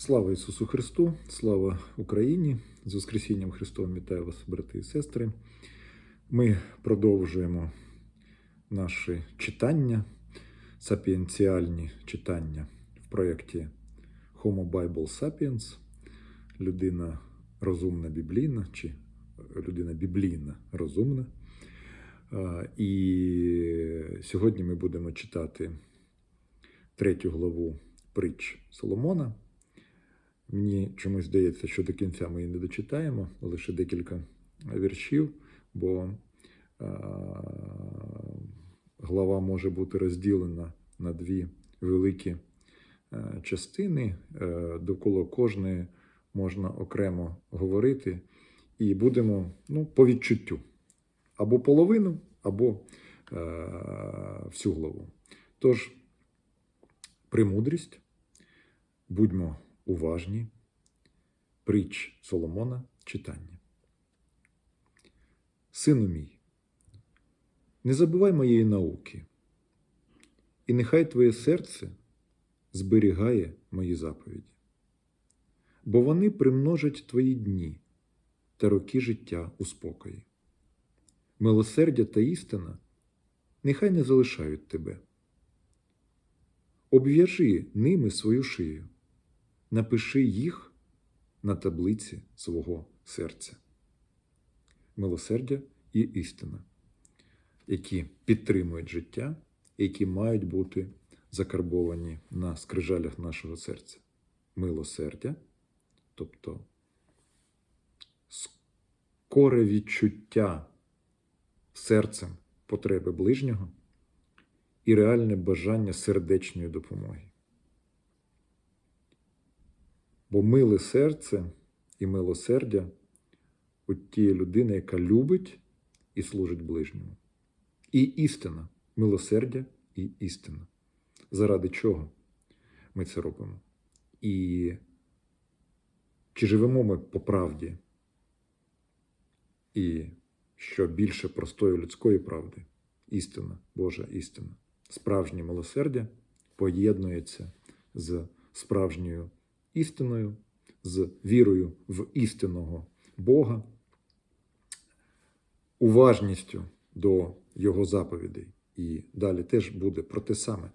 Слава Ісусу Христу, слава Україні! З Воскресінням Христовим вітаю вас, брати і сестри. Ми продовжуємо наші читання, сапіенціальні читання в проєкті Homo Bible Sapiens, людина розумна біблійна чи людина біблійна розумна. І сьогодні ми будемо читати третю главу притч Соломона. Мені чомусь здається, що до кінця ми її не дочитаємо, лише декілька віршів, бо е, глава може бути розділена на дві великі е, частини. Е, довкола кожної можна окремо говорити, і будемо ну, по відчуттю або половину, або всю главу. Тож, премудрість, будьмо уважні, притч Соломона читання. Сину мій, не забувай моєї науки, і нехай твоє серце зберігає мої заповіді, бо вони примножать твої дні та роки життя у спокої. Милосердя та істина нехай не залишають тебе. Обв'яжи ними свою шию, напиши їх на таблиці свого серця. Милосердя і істина, які підтримують життя, які мають бути закарбовані на скрижалях нашого серця. Милосердя, тобто скоре відчуття серцем потреби ближнього і реальне бажання сердечної допомоги. Бо миле серце і милосердя у тієї людини, яка любить і служить ближньому. І істина, милосердя і істина. Заради чого ми це робимо? І чи живемо ми по правді? І що більше простої людської правди, істина, Божа істина, справжнє милосердя поєднується з справжньою істиною, з вірою в істинного Бога, уважністю до Його заповідей. І далі теж буде про те саме.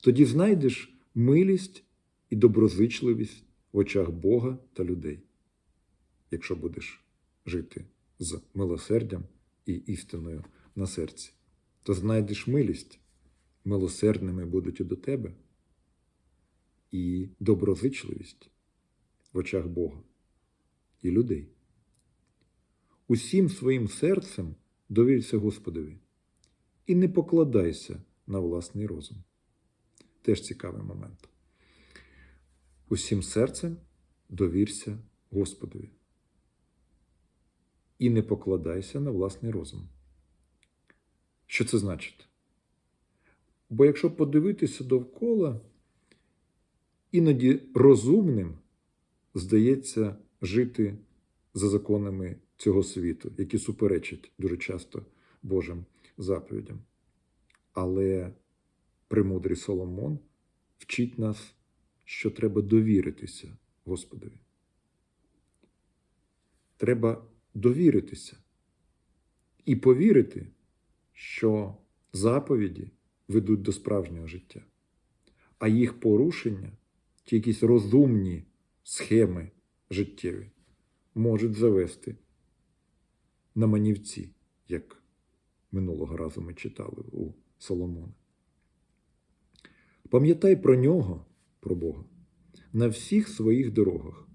Тоді знайдеш милість і доброзичливість в очах Бога та людей, якщо будеш жити з милосердям і істиною на серці, то знайдеш милість, милосердними будуть і до тебе, і доброзичливість в очах Бога і людей. Усім своїм серцем довірся Господові і не покладайся на власний розум. Теж цікавий момент. Усім серцем довірся Господові і не покладайся на власний розум. Що це значить? Бо якщо подивитися довкола, іноді розумним здається жити за законами цього світу, які суперечать дуже часто Божим заповідям. Але премудрий Соломон вчить нас, що треба довіритися Господові. Треба довіритися і повірити, що заповіді ведуть до справжнього життя, а їх порушення, ті якісь розумні схеми життєві, можуть завести на манівці, як минулого разу ми читали у Соломона. Пам'ятай про нього, про Бога, на всіх своїх дорогах,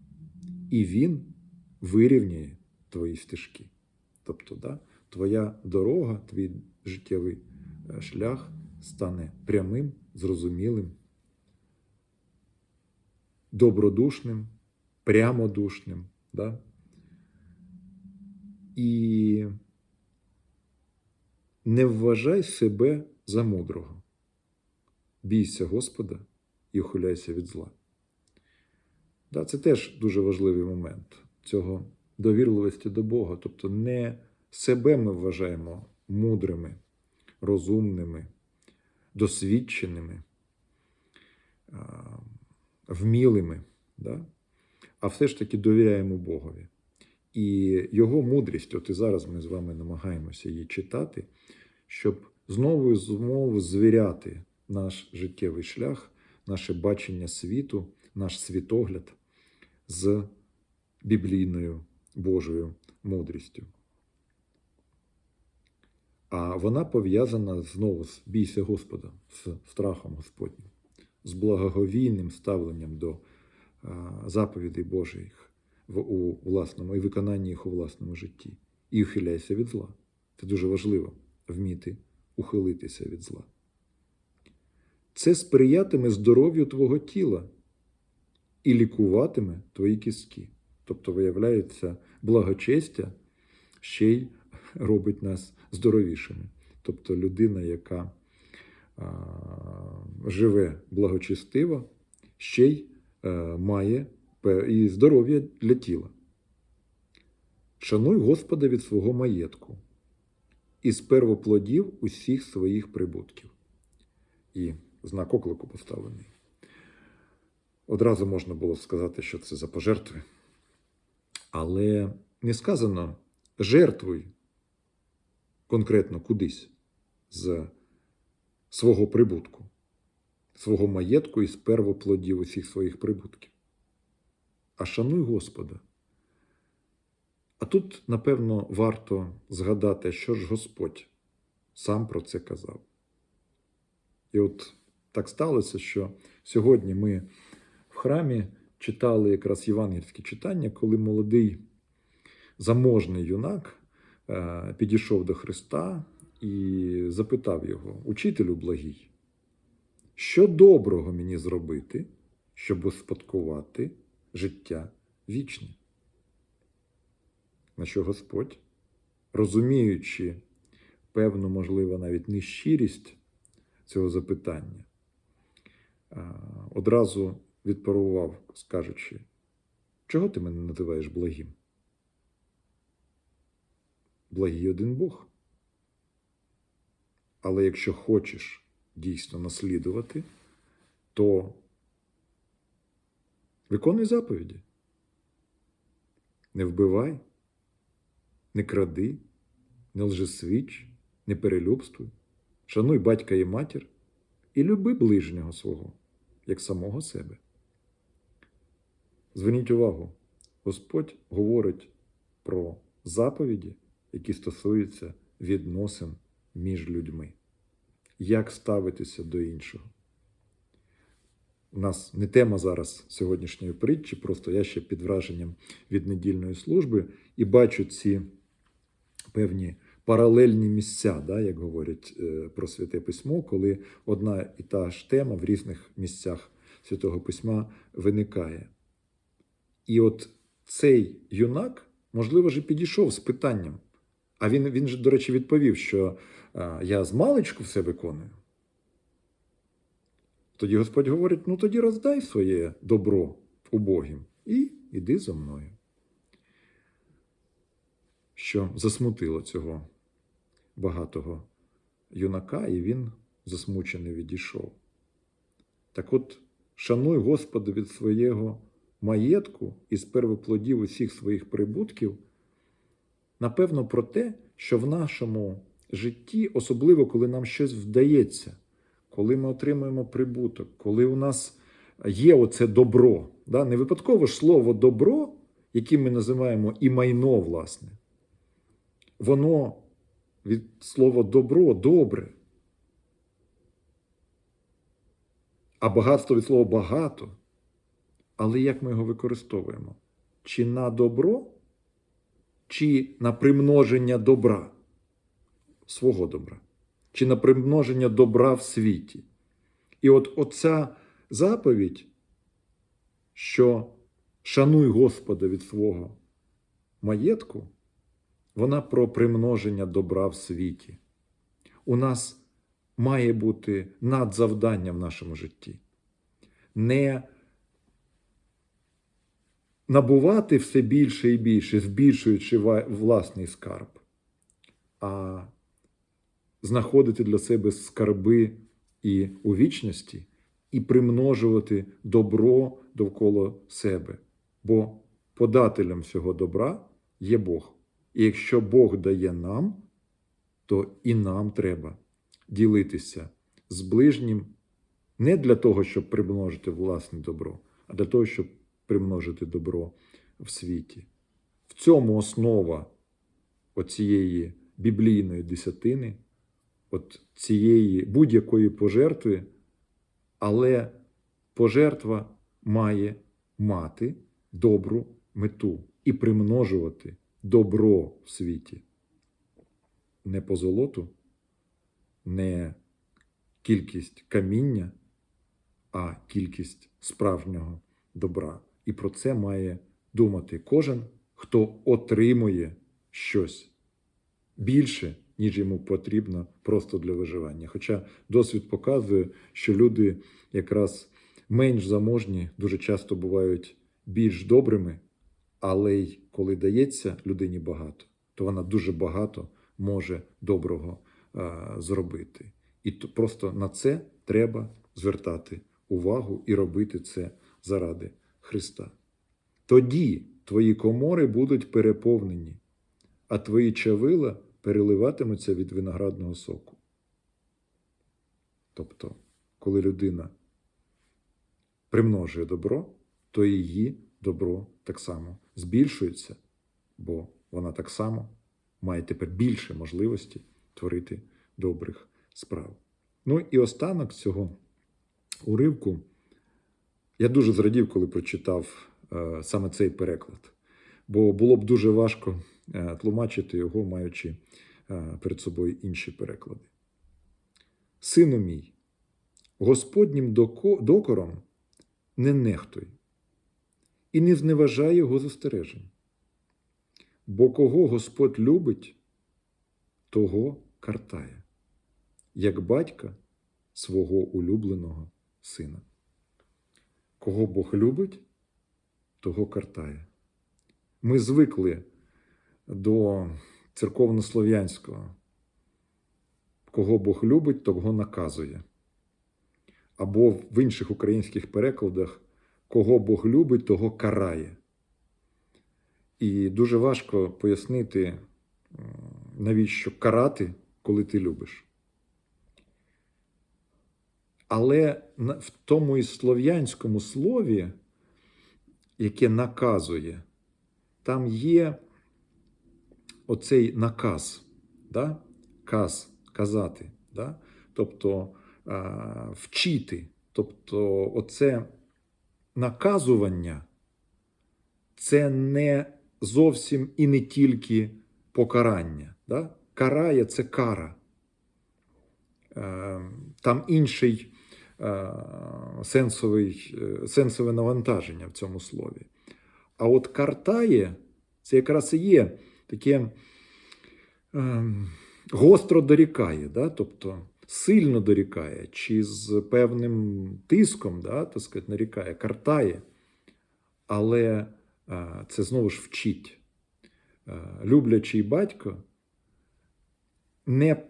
і Він вирівняє твої стежки. Тобто, да, твоя дорога, твій життєвий е, шлях стане прямим, зрозумілим, добродушним, прямодушним. Да? І не вважай себе за мудрого. Бійся Господа і ухиляйся від зла. Да, Це теж дуже важливий момент цього довірливості до Бога. Тобто не себе ми вважаємо мудрими, розумними, досвідченими, вмілими, да? а все ж таки довіряємо Богові. І його мудрість, от і зараз ми з вами намагаємося її читати, щоб знову і знову звіряти наш життєвий шлях, наше бачення світу, наш світогляд з біблійною Божою мудрістю. А вона пов'язана знову з бійся Господа, з страхом Господнім, з благоговійним ставленням до заповідей Божих у власному і виконанні їх у власному житті. І ухиляйся від зла. Це дуже важливо вміти ухилитися від зла. Це сприятиме здоров'ю твого тіла і лікуватиме твої кістки. Тобто, виявляється, благочестя ще й робить нас здоровішими. Тобто людина, яка живе благочестиво, ще й має і здоров'я для тіла. Шануй Господа від свого маєтку із первоплодів усіх своїх прибутків. І знак оклику поставлений. Одразу можна було сказати, що це за пожертви. Але не сказано жертвуй конкретно кудись з свого прибутку, свого маєтку із первоплодів усіх своїх прибутків. А шануй Господа. А тут, напевно, варто згадати, що ж Господь сам про це казав. І от так сталося, що сьогодні ми в храмі читали якраз євангельські читання, коли молодий заможний юнак е, підійшов до Христа і запитав його: Учителю благий, що доброго мені зробити, щоб успадкувати життя вічне? На що Господь, розуміючи певну, можливо, навіть нещирість цього запитання, одразу відпарував, скажучи, чого ти мене називаєш благим? Благий один Бог. Але якщо хочеш дійсно наслідувати, то виконуй заповіді. Не вбивай, не кради, не лжесвіч, не перелюбствуй, шануй батька і матір і люби ближнього свого, як самого себе. Зверніть увагу, Господь говорить про заповіді, які стосуються відносин між людьми. Як ставитися до іншого? У нас не тема зараз сьогоднішньої притчі, просто я ще під враженням від недільної служби і бачу ці певні паралельні місця, да, як говорять е, про святе письмо, коли одна і та ж тема в різних місцях святого письма виникає. І от цей юнак, можливо, вже підійшов з питанням. А він, він же, до речі, відповів, що я з маличку все виконую. Тоді Господь говорить: ну тоді роздай своє добро убогим і іди за мною. Що засмутило цього багатого юнака, і він засмучений відійшов. Так от, шануй Господа від свого маєтку із первоплодів усіх своїх прибутків, напевно, про те, що в нашому житті, особливо коли нам щось вдається, коли ми отримуємо прибуток, коли у нас є оце добро. Да? Не випадково ж слово добро, яке ми називаємо і майно, власне, воно від слова добро добре. А багатство від слова багато. Але як ми його використовуємо? Чи на добро, чи на примноження добра, свого добра, чи на примноження добра в світі? І от оця заповідь, що шануй Господа від свого маєтку, вона про примноження добра в світі. У нас має бути надзавдання в нашому житті. Не набувати все більше і більше, збільшуючи власний скарб, а знаходити для себе скарби і у вічності, і примножувати добро довкола себе, бо подателем всього добра є Бог. І якщо Бог дає нам, то і нам треба ділитися з ближнім не для того, щоб примножити власне добро, а для того, щоб примножити добро в світі. В цьому основа оцієї біблійної десятини, от цієї будь-якої пожертви, але пожертва має мати добру мету і примножувати добро в світі. Не по золоту, не кількість каміння, а кількість справжнього добра. І про це має думати кожен, хто отримує щось більше, ніж йому потрібно просто для виживання. Хоча досвід показує, що люди якраз менш заможні дуже часто бувають більш добрими, але й коли дається людині багато, то вона дуже багато може доброго е, зробити. І то просто на це треба звертати увагу і робити це заради Христа. Тоді твої комори будуть переповнені, а твої чавила переливатимуться від виноградного соку. Тобто, коли людина примножує добро, то її добро так само збільшується, бо вона так само має тепер більше можливості творити добрих справ. Ну і останок цього уривку я дуже зрадів, коли прочитав е, саме цей переклад, бо було б дуже важко е, тлумачити його, маючи е, перед собою інші переклади. Сину мій, Господнім докором не нехтуй і не зневажай його застережень. Бо кого Господь любить, того картає, як батька свого улюбленого сина. Кого Бог любить, того картає. Ми звикли до церковнослов'янського. Кого Бог любить, того наказує. Або в інших українських перекладах кого Бог любить, того карає. І дуже важко пояснити, навіщо карати, коли ти любиш. Але в тому і слов'янському слові, яке наказує, там є оцей наказ, да? каз, казати, да? тобто вчити. Тобто, оце наказування це не зовсім і не тільки покарання. Да? Карає це кара. Е, Там інший е, сенсовий, е, сенсове навантаження в цьому слові. А от картає це якраз і є таке е, гостро дорікає, да? тобто сильно дорікає, чи з певним тиском, да, так сказати, нарікає, картає. Але е, це знову ж вчить. Е, Люблячий батько не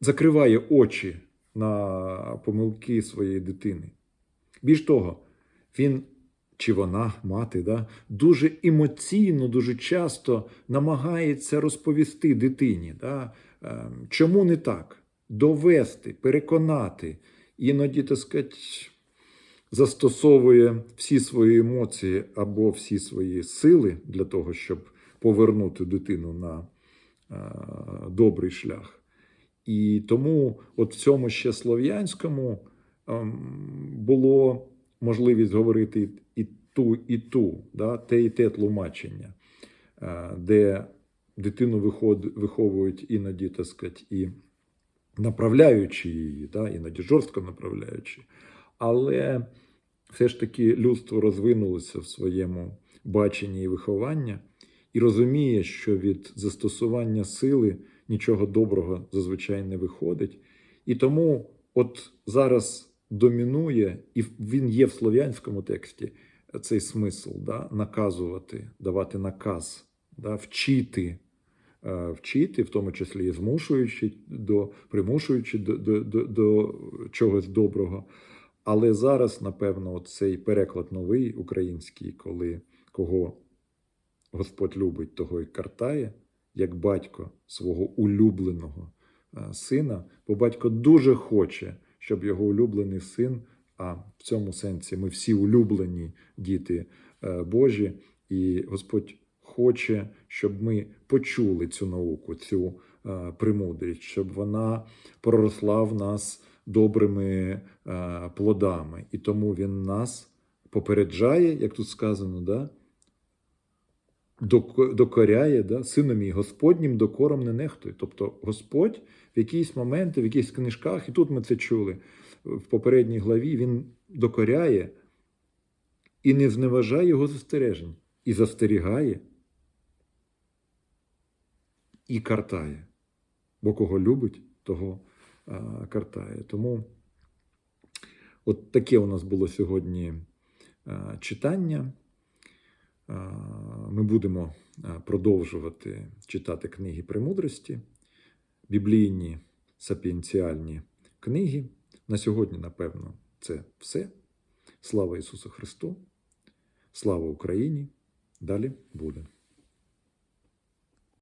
закриває очі на помилки своєї дитини. Більш того, він чи вона, мати, да, дуже емоційно, дуже часто намагається розповісти дитині, да, е, чому не так, довести, переконати, іноді, так сказати, застосовує всі свої емоції або всі свої сили для того, щоб повернути дитину на е, добрий шлях. І тому, от в цьому ще слов'янському ем, було можливість говорити ту, і ту, да, те і те тлумачення, е, де дитину виховують іноді, так сказати, і направляючи її, да, іноді жорстко направляючи. Але все ж таки людство розвинулося в своєму баченні і виховання і розуміє, що від застосування сили нічого доброго зазвичай не виходить. І тому, от зараз домінує, і він є в слов'янському тексті цей смисл да, наказувати, давати наказ, да, вчити, е, вчити, в тому числі і змушуючи до примушуючи до, до, до, до чогось доброго. Але зараз, напевно, цей переклад новий український, коли кого Господь любить, того й картає, як батько свого улюбленого е, сина, бо батько дуже хоче, щоб його улюблений син, а в цьому сенсі ми всі улюблені діти е, Божі, і Господь хоче, щоб ми почули цю науку, цю е, премудрість, щоб вона проросла в нас добрими е, плодами. І тому він нас попереджає, як тут сказано, да? докоряє, да? сином мій Господнім докором не нехтує. Тобто Господь в якісь моменти, в якихось книжках, і тут ми це чули в попередній главі, він докоряє і не зневажає його застережень, і застерігає, і картає. Бо кого любить, того а, картає. Тому от таке у нас було сьогодні а, читання. А, Ми будемо продовжувати читати книги премудрості, біблійні сапіенціальні книги. На сьогодні, напевно, це все. Слава Ісусу Христу! Слава Україні! Далі буде.